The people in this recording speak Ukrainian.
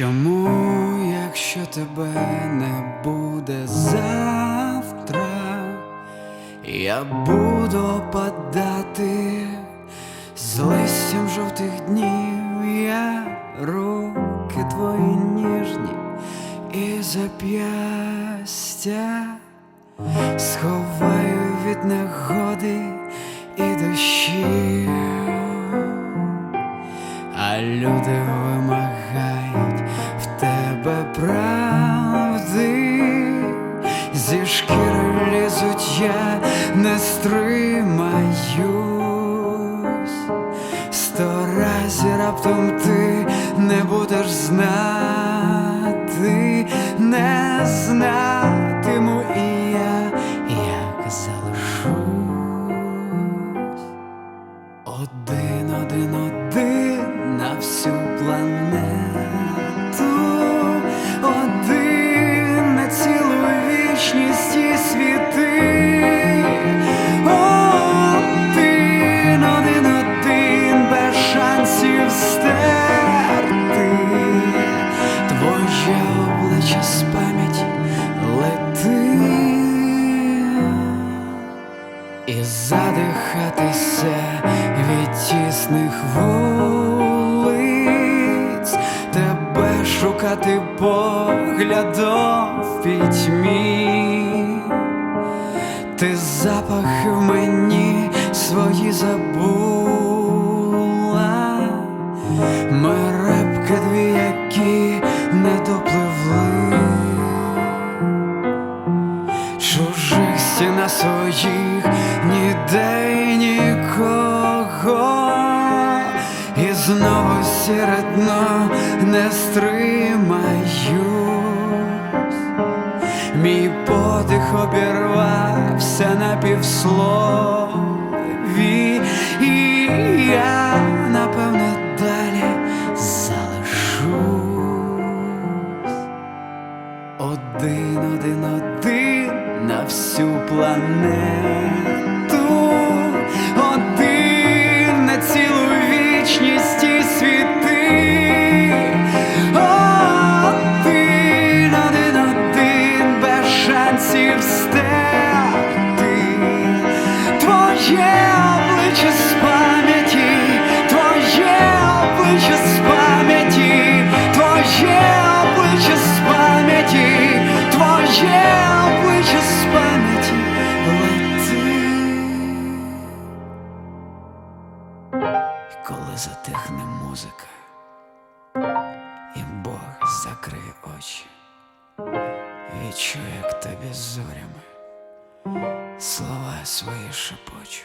Чому, якщо тебе не буде завтра, я буду опадати з листям жовтих днів, я руки твої ніжні і зап'ястя сховаю від негоди і дощів. Раптом ти не будеш знати, не знатиму і я, як залишусь. Один, один, один на всю планету, вулиць, тебе шукати поглядом в пітьмі, ти запахи в мені свої забула, ми рибки дві, які не допливли. Чужих стіна своїх ніде й нікого, і знову серед дно не стримаюсь, мій подих обірвався на півслові, і я напевне далі залишусь. Один, один, один на всю планету, очі, відчує, як тобі зорями слова свої шепочу.